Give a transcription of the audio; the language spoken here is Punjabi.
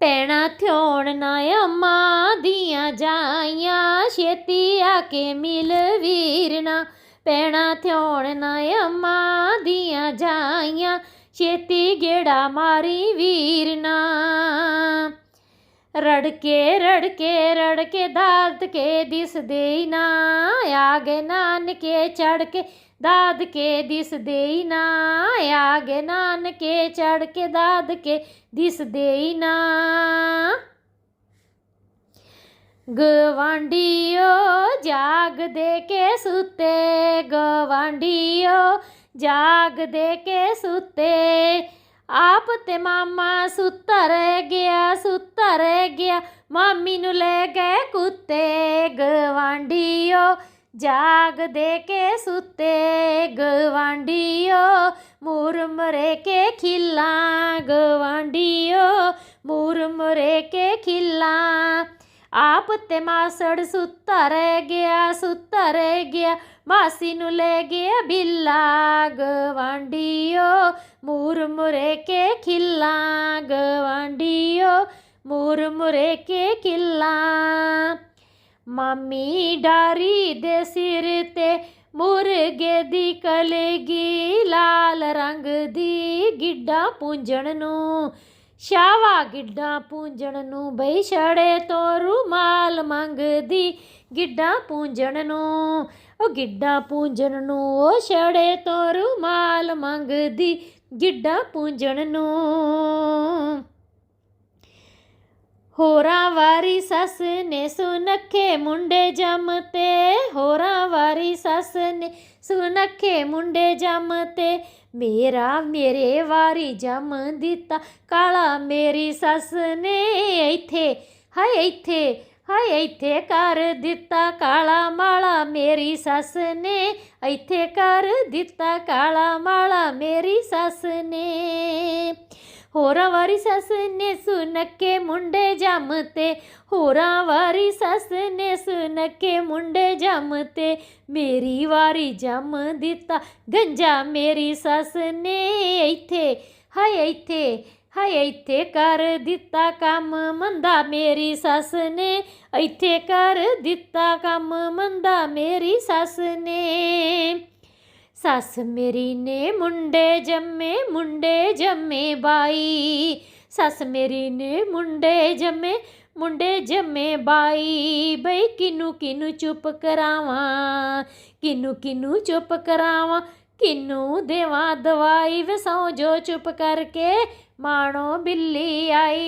ਪੈਣਾ ਥਿਉਣ ਨਾ ਅੰਮਾਂ ਦੀਆਂ ਜਾਈਆਂ, ਛੇਤੀ ਆ ਕੇ ਮਿਲ ਵੀਰਨਾ ਪੈਣਾ ਥਿਉਣ ਨਾ ਅੰਮਾਂ ਦੀਆਂ ਜਾਈਆਂ, ਛੇਤੀ ਗੇੜਾ ਮਾਰੀ ਵੀਰਨਾ ਰੜਕੇ ਰੜਕੇ ਰੜਕੇ ਦਾਦ ਕੇ ਦਿਸਦੇ ਈ ਨਾ। ਆਗੇ ਨਾਨਕੇ ਚੜ ਕੇ ਦਾਦ ਕੇ ਦਿਸਦੇ ਈ ਨਾ। ਆਗੇ ਨਾਨਕੇ ਚੜ ਕੇ ਦਾਦ ਕੇ ਦਿਸਦੇ ਈ ਨਾ। ਗਵਾਂਡੀਓ ਜਾਗ ਦੇ ਕੇ ਸੁੱਤੇ। ਗਵਾਂਡੀਓ ਜਾਗ ਦੇ ਕੇ ਸੁੱਤੇ। ਆਪ ਤੇ ਮਾਮਾ ਸੁੱਤਾ ਗਿਆ, ਸੁੱਤਰ ਗਿਆ। ਮਾਮੀ ਨੂੰ ਲੈ ਗਏ ਕੁੱਤੇ ਗਵਾਂਡੀਓ ਜਾਗ ਦੇ ਕੇ ਸੁੱਤੇ ਗਵਾਂਡੀਓ ਮੁਰਮਰੇ ਕੇ ਖਿੱਲਾਂ ਗਵਾਂਡੀਓ ਮੁਰਮਰੇ ਕੇ ਖਿੱਲਾਂ। ਆਪ ਤੇ ਮਾਸੜ ਸੁੱਤਾ ਰਹਿ ਗਿਆ ਸੁੱਤਾ ਰਹਿ ਗਿਆ, ਮਾਸੀ ਨੂੰ ਲੈ ਗਿਆ ਬਿੱਲਾ ਗਵਾਂਡੀਓ ਮੁਰਮੁਰੇ ਕੇ ਖਿੱਲਾਂ ਗਵਾਂਡੀਓ ਮੁਰਮੁਰੇ ਕੇ ਖਿੱਲਾਂ ਮਾਮੀ ਡਾਰੀ ਦੇ ਸਿਰ ਤੇ ਮੁਰਗੇ ਦੀ ਕਲਗੀ, ਲਾਲ ਰੰਗ ਦੀ ਗਿੱਡਾ ਪੂੰਝਣ ਨੂੰ ਸ਼ਾਵਾ ਗਿੱਡਾ ਪੂੰਜਣ ਨੂੰ ਬਈ ਛੜੇ ਤੋਂ ਰੁਮਾਲ ਮੰਗਦੀ, ਗਿੱਡਾ ਪੂੰਜਣ ਨੂੰ। ਉਹ ਗਿੱਡਾ ਪੂੰਜਣ ਨੂੰ, ਉਹ ਛੜੇ ਤੋਂ ਰੁਮਾਲ ਮੰਗਦੀ, ਗਿੱਡਾ ਪੂੰਜਣ ਨੂੰ। ਹੋਰਾਂ ਵਾਰੀ ਸੱਸ ਨੇ ਸੁਨੱਖੇ ਮੁੰਡੇ ਜੰਮਤੇ ਹੋਰਾਂ ਵਾਰੀ ਸੱਸ ਨੇ ਸੁਨੱਖੇ ਮੁੰਡੇ ਜੰਮਤੇ ਮੇਰਾ ਮੇਰੇ ਵਾਰੀ ਜਮ ਦਿੱਤਾ, ਕਾਲਾ ਮੇਰੀ ਸੱਸ ਨੇ ਇੱਥੇ, ਹਾਏ ਇੱਥੇ ਹਾਏ ਇੱਥੇ ਕਰ ਦਿੱਤਾ, ਕਾਲਾ ਮਾਲਾ ਮੇਰੀ ਸੱਸ ਨੇ ਇੱਥੇ ਕਰ ਦਿੱਤਾ, ਕਾਲਾ ਮਾਲਾ ਮੇਰੀ ਸੱਸ ਨੇ। ਹੋਰਾਂ ਵਾਰੀ ਸੱਸ ਨੇ ਸੁਨੱਕੇ ਮੁੰਡੇ ਜੰਮਤੇ ਹੋਰਾਂ ਵਾਰੀ ਸੱਸ ਨੇ ਸੁਨੱਕੇ ਮੁੰਡੇ ਜੰਮਤੇ ਮੇਰੀ ਵਾਰੀ ਜੰਮ ਦਿੱਤਾ, ਗੰਜਾ ਮੇਰੀ ਸੱਸ ਨੇ ਇੱਥੇ, ਹਾਏ ਇੱਥੇ ਹਾਏ ਇੱਥੇ ਕਰ ਦਿੱਤਾ ਕੰਮ, ਮੰਦਾ ਮੇਰੀ ਸੱਸ ਨੇ, ਇੱਥੇ ਕਰ ਦਿੱਤਾ ਕੰਮ, ਮੰਦਾ ਮੇਰੀ ਸੱਸ ਨੇ। ਸੱਸ ਮੇਰੀ ਨੇ ਮੁੰਡੇ ਜੰਮੇ ਮੁੰਡੇ ਜੰਮੇ ਬਾਈ। ਸੱਸ ਮੇਰੀ ਨੇ ਮੁੰਡੇ ਜੰਮੇ ਮੁੰਡੇ ਜੰਮੇ ਬਾਈ। ਬਈ ਕਿਨੂੰ ਕਿਨੂੰ ਚੁੱਪ ਕਰਾਵਾਂ, ਕਿਨੂੰ ਕਿਨੂੰ ਚੁੱਪ ਕਰਾਵਾਂ, ਕਿਨੂੰ ਦੇਵਾਂ ਦਵਾਈ। ਵਸਾਉ ਜੋ ਚੁੱਪ ਕਰਕੇ, ਮਾਣੋ ਬਿੱਲੀ ਆਈ।